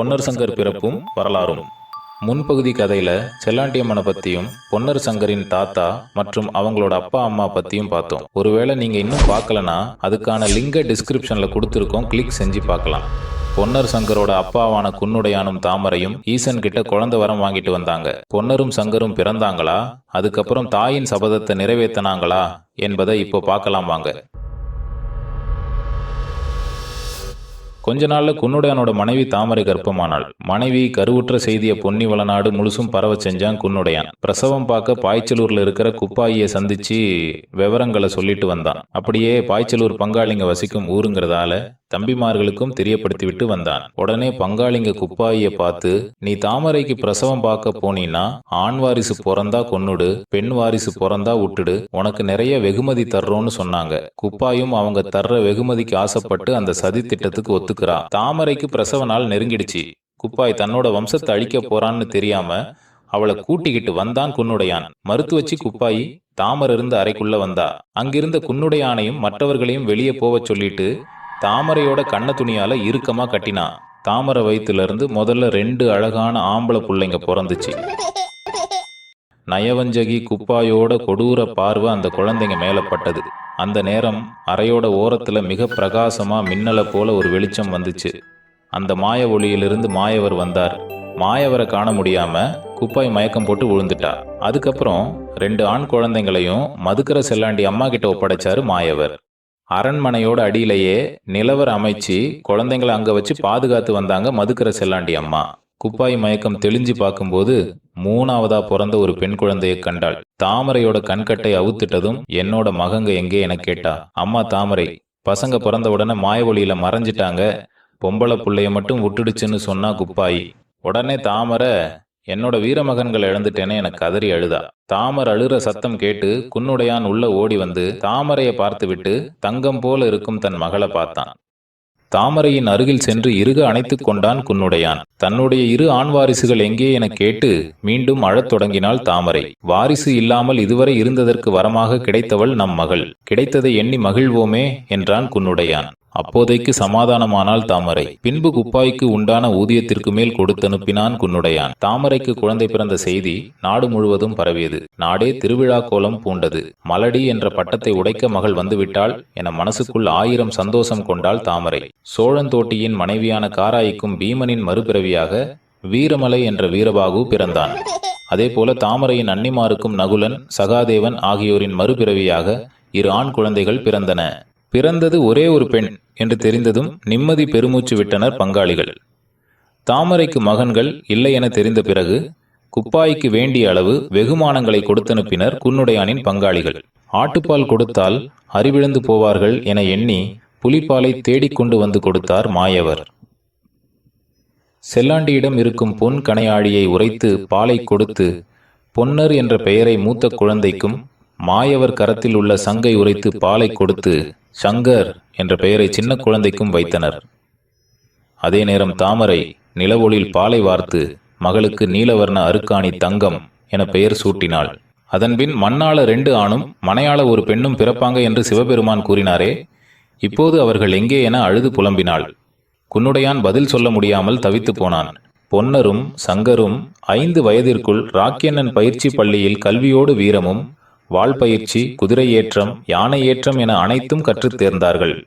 பொன்னர் சங்கர் பிறப்பும் வரலாறும். முன்பகுதி கதையில செல்லாண்டியம்மனை பத்தியும் பொன்னர் சங்கரின் தாத்தா மற்றும் அவங்களோட அப்பா அம்மா பத்தியும் பார்த்தோம். ஒருவேளை நீங்க இன்னும் பார்க்கலனா அதுக்கான லிங்க டிஸ்கிரிப்ஷன்ல கொடுத்துருக்கோம். கிளிக் செஞ்சு பார்க்கலாம். பொன்னர் சங்கரோட அப்பாவான குன்னுடையானும் தாமரையும் ஈசன் கிட்ட குழந்தை வரம் வாங்கிட்டு வந்தாங்க. பொன்னரும் சங்கரும் பிறந்தாங்களா? அதுக்கப்புறம் தாயின் சபதத்தை நிறைவேத்தினாங்களா என்பதை இப்போ பார்க்கலாம் வாங்க. கொஞ்ச நாள்ல குன்னுடையானோட மனைவி தாமரை கர்ப்பமானாள் மனைவி கருவுற்ற செய்திய பொன்னி வளநாடு முழுசும் பரவ செஞ்சான் குன்னுடையான். பிரசவம் பார்க்க பாய்ச்சலூர்ல இருக்கிற குப்பாயிய சந்திச்சு விவரங்களை சொல்லிட்டு வந்தான். அப்படியே பாய்ச்சலூர் பங்காளிங்க வசிக்கும் ஊருங்கிறதால தம்பிமார்களுக்கும் தெரியப்படுத்திவிட்டு வந்தான். உடனே பங்காளிங்க குப்பாயிய பார்த்து நீ தாமரைக்கு பிரசவம் பார்க்க போனீன்னா ஆண் வாரிசு பிறந்தா கொன்னுடு பெண் வாரிசு பிறந்தா விட்டுடு உனக்கு நிறைய வெகுமதி தர்றோம்னு சொன்னாங்க. குப்பாயும் அவங்க தர்ற வெகுமதிக்கு ஆசைப்பட்டு அந்த சதி திட்டத்துக்கு ஒத்துக்கிறா. தாமரைக்கு பிரசவ நாள் நெருங்கிடுச்சு. குப்பாய் தன்னோட வம்சத்தை அழிக்க போறான்னு தெரியாம அவளை கூட்டிக்கிட்டு வந்தான் குன்னுடையான். மறுத்து வச்சு குப்பாயி தாமரை இருந்த அறைக்குள்ள வந்தா. அங்கிருந்த குன்னுடையானையும் மற்றவர்களையும் வெளியே போவச் சொல்லிட்டு தாமரையோட கண்ண துணியால இறுக்கமா கட்டினா. தாமரை வயிற்றுலேருந்து முதல்ல ரெண்டு அழகான ஆம்பளை பிள்ளைங்க பிறந்துச்சு. நயவஞ்சகி குப்பாயோட கொடூர பார்வை அந்த குழந்தைங்க மேலே பட்டது. அந்த நேரம் அறையோட ஓரத்துல மிக பிரகாசமா மின்னலை போல ஒரு வெளிச்சம் வந்துச்சு. அந்த மாய ஒளியிலிருந்து மாயவர் வந்தார். மாயவரை காண முடியாம குப்பாய் மயக்கம் போட்டு விழுந்துட்டா. அதுக்கப்புறம் ரெண்டு ஆண் குழந்தைங்களையும் மதுக்கர செல்லாண்டி அம்மா கிட்ட ஒப்படைச்சாரு மாயவர். அரண்மனையோட அடியிலேயே நிலவர் அமைச்சு குழந்தைங்களை அங்க வச்சு பாதுகாத்து வந்தாங்க மதுக்கர செல்லாண்டி அம்மா. குப்பாய் மயக்கம் தெளிஞ்சு பார்க்கும்போது மூணாவதா பிறந்த ஒரு பெண் குழந்தையை கண்டாள். தாமரையோட கண்கட்டை அவுத்துட்டதும் என்னோட மகங்க எங்கே என கேட்டா. அம்மா தாமரை பசங்க பிறந்த உடனே மாய மறைஞ்சிட்டாங்க. பொம்பளை பிள்ளைய மட்டும் விட்டுடுச்சுன்னு சொன்னா குப்பாயி. உடனே தாமரை என்னோட வீரமகன்கள் இழந்துட்டேனே எனக்கு கதறி அழுதா. தாமர் அழுற சத்தம் கேட்டு குன்னுடையான் உள்ள ஓடி வந்து தாமரையை பார்த்துவிட்டு தங்கம் போல இருக்கும் தன் மகளை பார்த்தான். தாமரையின் அருகில் சென்று இருக அணைத்துக் கொண்டான் குன்னுடையான். தன்னுடைய இரு ஆண் வாரிசுகள் எங்கே என கேட்டு மீண்டும் அழத் தொடங்கினாள் தாமரை. வாரிசு இல்லாமல் இதுவரை இருந்ததற்கு வரமாக கிடைத்தவள் நம் மகள். கிடைத்ததை எண்ணி மகிழ்வோமே என்றான் குன்னுடையான். அப்போதைக்கு சமாதானமானால் தாமரை. பின்பு குப்பாய்க்கு உண்டான ஊதியத்திற்கு மேல் கொடுத்தனுப்பினான் குன்னுடையான். தாமரைக்கு குழந்தை பிறந்த செய்தி நாடு முழுவதும் பரவியது. நாடே திருவிழா கோலம் பூண்டது. மலடி என்ற பட்டத்தை உடைக்க மகள் வந்துவிட்டாள் என மனசுக்குள் ஆயிரம் சந்தோஷம் கொண்டாள் தாமரை. சோழந்தோட்டியின் மனைவியான காராய்க்கும் பீமனின் மறுபிறவியாக வீரமலை என்ற வீரபாகு பிறந்தான். அதேபோல தாமரையின் அன்னிமாருக்கும் நகுலன் சகாதேவன் ஆகியோரின் மறுபிறவியாக இரு ஆண் குழந்தைகள் பிறந்தன. பிறந்தது ஒரே ஒரு பெண் என்று தெரிந்ததும் நிம்மதி பெருமூச்சு விட்டனர் பங்காளிகள். தாமரைக்கு மகன்கள் இல்லை என தெரிந்த பிறகு குப்பாய்க்கு வேண்டிய அளவு வெகுமானங்களை கொடுத்தனுப்பினர் குன்னுடையானின் பங்காளிகள். ஆட்டுப்பால் கொடுத்தால் அறிவிழந்து போவார்கள் என எண்ணி புலிப்பாலை தேடிக்கொண்டு வந்து கொடுத்தார் மாயவர். செல்லாண்டியிடம் இருக்கும் பொன் கணையாழியை உரைத்து பாலை கொடுத்து பொன்னர் என்ற பெயரை மூத்த குழந்தைக்கும் மாயவர் கரத்தில் உள்ள சங்கை உரைத்து பாலை கொடுத்து சங்கர் என்ற பெயரை சின்ன குழந்தைக்கும் வைத்தனர். அதே நேரம் தாமரை நிலவொளில் பாலை வார்த்து மகளுக்கு நீலவர்ண அருக்காணி தங்கம் என பெயர் சூட்டினாள். அதன்பின் மண்ணாள ரெண்டு ஆணும் மனையாள ஒரு பெண்ணும் பிறப்பாங்க என்று சிவபெருமான் கூறினாரே இப்போது அவர்கள் எங்கே என அழுது புலம்பினாள். குன்னுடையான் பதில் சொல்ல முடியாமல் தவித்து போனான். பொன்னரும் சங்கரும் ஐந்து வயதிற்குள் ராக்கியண்ணன் பயிற்சி பள்ளியில் கல்வியோடு வீரமும் வாள் பயிற்சி குதிரை ஏற்றம் யானை ஏற்றம் என அனைத்தும் கற்றுத் தேர்ந்தார்கள்.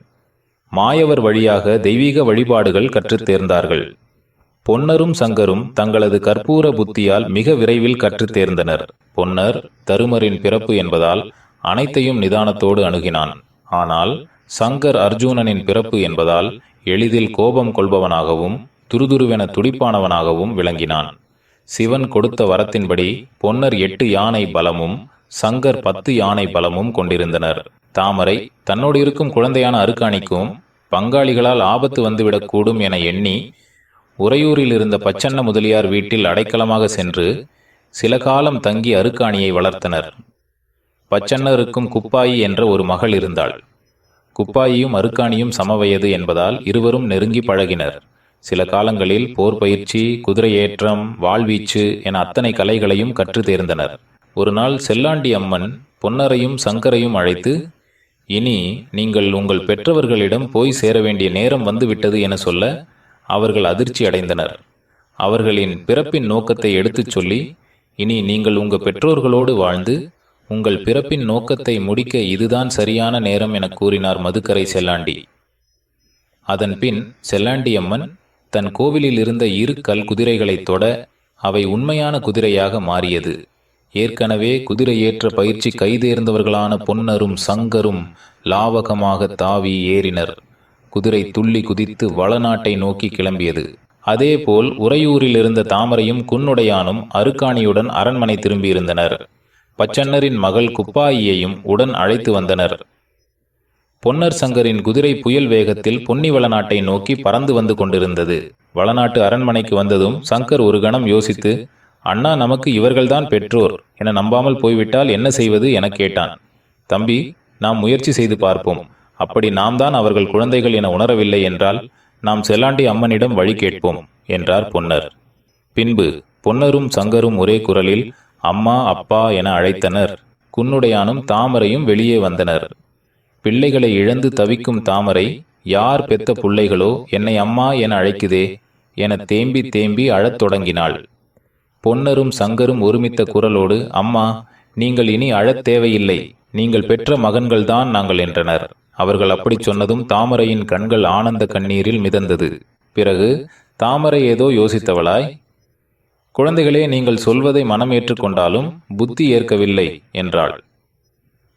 மாயவர் வழியாக தெய்வீக வழிபாடுகள் கற்றுத் தேர்ந்தார்கள். பொன்னரும் சங்கரும் தங்களது கற்பூர புத்தியால் மிக விரைவில் கற்றுத் தேர்ந்தனர். பொன்னர் தருமரின் பிறப்பு என்பதால் அனைத்தையும் நிதானத்தோடு அணுகினான். ஆனால் சங்கர் அர்ஜுனனின் பிறப்பு என்பதால் எளிதில் கோபம் கொள்பவனாகவும் துருதுருவென துடிப்பானவனாகவும் விளங்கினான். சிவன் கொடுத்த வரத்தின்படி பொன்னர் எட்டு யானை பலமும் சங்கர் பத்து யானை பலமும் கொண்டிருந்தனர். தாமரை தன்னோடு இருக்கும் குழந்தையான அருக்காணிக்கும் பங்காளிகளால் ஆபத்து வந்துவிடக்கூடும் என எண்ணி உறையூரில் இருந்த பச்சண்ண முதலியார் வீட்டில் அடைக்கலமாக சென்று சில காலம் தங்கி அருக்காணியை வளர்த்தனர். பச்சண்ணருக்கும் குப்பாயி என்ற ஒரு மகள் இருந்தாள். குப்பாயியும் அருக்காணியும் சமவயது என்பதால் இருவரும் நெருங்கி பழகினர். சில காலங்களில் போர் பயிற்சி குதிரையேற்றம் வாழ்வீச்சு என அத்தனை கலைகளையும் கற்று தேர்ந்தனர். ஒரு நாள் செல்லாண்டி அம்மன் பொன்னரையும் சங்கரையும் அழைத்து இனி நீங்கள் உங்கள் பெற்றவர்களிடம் போய் சேர வேண்டிய நேரம் வந்துவிட்டது என சொல்ல அவர்கள் அதிர்ச்சி அடைந்தனர். அவர்களின் பிறப்பின் நோக்கத்தை எடுத்துச் சொல்லி இனி நீங்கள் உங்கள் பெற்றோர்களோடு வாழ்ந்து உங்கள் பிறப்பின் நோக்கத்தை முடிக்க இதுதான் சரியான நேரம் என கூறினார் மதுக்கரை செல்லாண்டி. அதன் பின் செல்லாண்டியம்மன் தன் கோவிலில் இருந்த இரு கல் குதிரைகளைத் தொட அவை உண்மையான குதிரையாக மாறியது. ஏற்கனவே குதிரை ஏற்ற பயிற்சி கைதேர்ந்தவர்களான பொன்னரும் சங்கரும் லாவகமாக தாவி ஏறினர். குதிரை துள்ளி குதித்து வளநாட்டை நோக்கி கிளம்பியது. அதேபோல் உறையூரில் இருந்த தாமரையும் குன்னுடையானும் அருக்காணியுடன் அரண்மனை திரும்பியிருந்தனர். பச்சன்னரின் மகள் குப்பாயியையும் உடன் அழைத்து வந்தனர். பொன்னர் சங்கரின் குதிரை புயல் வேகத்தில் பொன்னி வளநாட்டை நோக்கி பறந்து வந்து கொண்டிருந்தது. வளநாட்டு அரண்மனைக்கு வந்ததும் சங்கர் ஒரு கணம் யோசித்து அண்ணா நமக்கு இவர்கள்தான் பெற்றோர். என நம்பாமல் போய்விட்டால் என்ன செய்வது? எனக் கேட்டான். தம்பி நாம் முயற்சி செய்து பார்ப்போம். அப்படி நாம் தான் அவர்கள் குழந்தைகள் என உணரவில்லை என்றால் நாம் செல்லாண்டி அம்மனிடம் வழி கேட்போம் என்றார் பொன்னர். பின்பு பொன்னரும் சங்கரும் ஒரே குரலில் அம்மா அப்பா என அழைத்தனர். குன்னுடையானும் தாமரையும் வெளியே வந்தனர். பிள்ளைகளை இழந்து தவிக்கும் தாமரை யார் பெத்த பிள்ளைகளோ என்னை அம்மா என அழைக்குதே என தேம்பி தேம்பி அழத் தொடங்கினாள். பொன்னரும் சங்கரும் ஒருமித்த குரலோடு அம்மா நீங்கள் இனி அழத் தேவையில்லை. நீங்கள் பெற்ற மகன்கள்தான் நாங்கள் என்றனர். அவர்கள் அப்படிச் சொன்னதும் தாமரையின் கண்கள் ஆனந்த கண்ணீரில் மிதந்தது. பிறகு தாமரை ஏதோ யோசித்தவளாய்? குழந்தைகளே நீங்கள் சொல்வதை மனம் ஏற்றுக்கொண்டாலும் புத்தி ஏற்கவில்லை என்றாள்.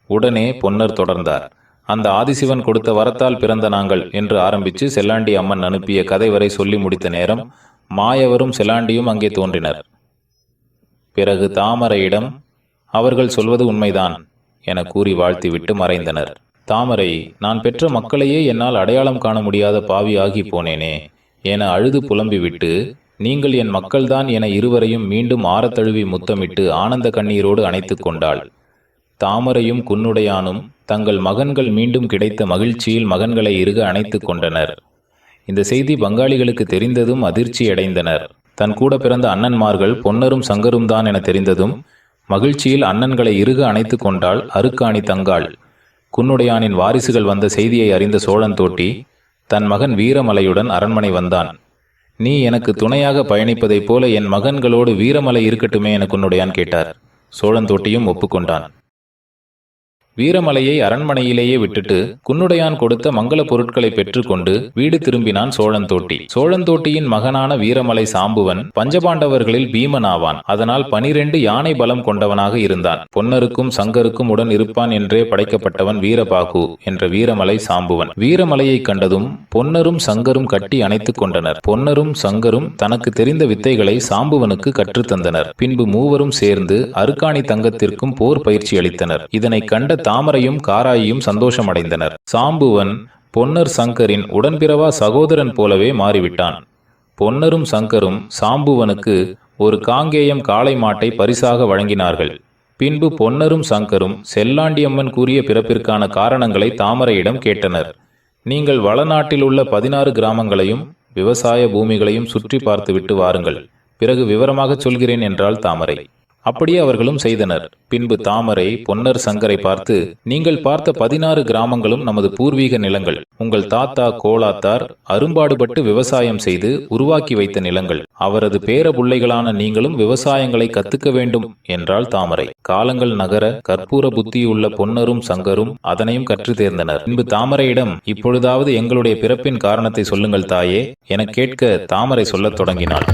உடனே பொன்னர் தொடர்ந்தார். அந்த ஆதிசிவன் கொடுத்த வரத்தால் பிறந்த நாங்கள் என்று ஆரம்பித்து செல்லாண்டி அம்மன் அனுப்பிய கதை வரை சொல்லி முடித்த நேரம் மாயவரும் செல்லாண்டியும் அங்கே தோன்றினர். பிறகு தாமரையிடம் அவர்கள் சொல்வது உண்மைதான் என கூறி வாழ்த்திவிட்டு மறைந்தனர். தாமரை நான் பெற்ற மக்களையே என்னால் அடையாளம் காண முடியாத பாவி ஆகி போனேனே. என அழுது புலம்பிவிட்டு நீங்கள் என் மக்கள்தான் என இருவரையும் மீண்டும் ஆரத்தழுவி முத்தமிட்டு ஆனந்த கண்ணீரோடு அணைத்துக் கொண்டாள். தாமரையும் குன்னுடையானும் தங்கள் மகன்கள் மீண்டும் கிடைத்த மகிழ்ச்சியில் மகன்களை இருக அணைத்து கொண்டனர். இந்த செய்தி பங்காளிகளுக்கு தெரிந்ததும் அதிர்ச்சியடைந்தனர். தன் கூட பிறந்த அண்ணன்மார்கள் பொன்னரும் சங்கரும் தான் என தெரிந்ததும் மகிழ்ச்சியில் அண்ணன்களை இறுக அணைத்து கொண்டாள் அருக்காணி தங்காள். குன்னுடையானின் வாரிசுகள் வந்த செய்தியை அறிந்த சோழன் தோட்டி தன் மகன் வீரமலையுடன் அரண்மனை வந்தான். நீ எனக்கு துணையாக பயணிப்பதைப் போல என் மகன்களோடு வீரமலை இருக்கட்டுமே என குன்னுடையான் கேட்டார். சோழன் தோட்டியும் ஒப்புக்கொண்டான். வீரமலையை அரண்மனையிலேயே விட்டுட்டு குன்னுடையான் கொடுத்த மங்கள பொருட்களை பெற்றுக்கொண்டு வீடு திரும்பினான் சோழந்தோட்டி சோழந்தோட்டியின் மகனான வீரமலை சாம்புவன் பஞ்சபாண்டவர்களில் பீமன் ஆவான் அதனால் பனிரெண்டு யானை பலம் கொண்டவனாக இருந்தான். பொன்னருக்கும் சங்கருக்கும் உடன் இருப்பான் என்றே படைக்கப்பட்டவன் வீரபாகு என்ற வீரமலை சாம்புவன். வீரமலையை கண்டதும் பொன்னரும் சங்கரும் கட்டி அணைத்துக் கொண்டனர். பொன்னரும் சங்கரும் தனக்கு தெரிந்த வித்தைகளை சாம்புவனுக்கு கற்றுத்தந்தனர். பின்பு மூவரும் சேர்ந்து அருக்காணி தங்கத்திற்கும் போர் பயிற்சி அளித்தனர். இதனை கண்ட தாமரையும் காராயியும் சந்தோஷமடைந்தனர். சாம்புவன் பொன்னர் சங்கரின் உடன்பிறவா சகோதரன் போலவே மாறிவிட்டான். பொன்னரும் சங்கரும் சாம்புவனுக்கு ஒரு காங்கேயம் காளை மாட்டை பரிசாக வழங்கினார்கள். பின்பு பொன்னரும் சங்கரும் செல்லாண்டியம்மன் கூறிய பிறப்பிற்கான காரணங்களை தாமரையிடம் கேட்டனர். நீங்கள் வளநாட்டில் உள்ள பதினாறு கிராமங்களையும் விவசாய பூமிகளையும் சுற்றி பார்த்துவிட்டு வாருங்கள். பிறகு விவரமாகச் சொல்கிறேன் என்றால் தாமரை. அப்படியே அவர்களும் செய்தனர். பின்பு தாமரை பொன்னர் சங்கரை பார்த்து நீங்கள் பார்த்த பதினாறு கிராமங்களும் நமது பூர்வீக நிலங்கள். உங்கள் தாத்தா கோலாத்தார் அரும்பாடுபட்டு விவசாயம் செய்து உருவாக்கி வைத்த நிலங்கள். அவரது பேர பிள்ளைகளான நீங்களும் விவசாயங்களை கத்துக்க வேண்டும் என்றால் தாமரை. காலங்கள் நகர கற்பூர புத்தியுள்ள பொன்னரும் சங்கரும் அதனையும் கற்று தேர்ந்தனர். பின்பு தாமரையிடம் இப்பொழுதாவது எங்களுடைய பிறப்பின் காரணத்தை சொல்லுங்கள் தாயே என கேட்க தாமரை சொல்லத் தொடங்கினாள்.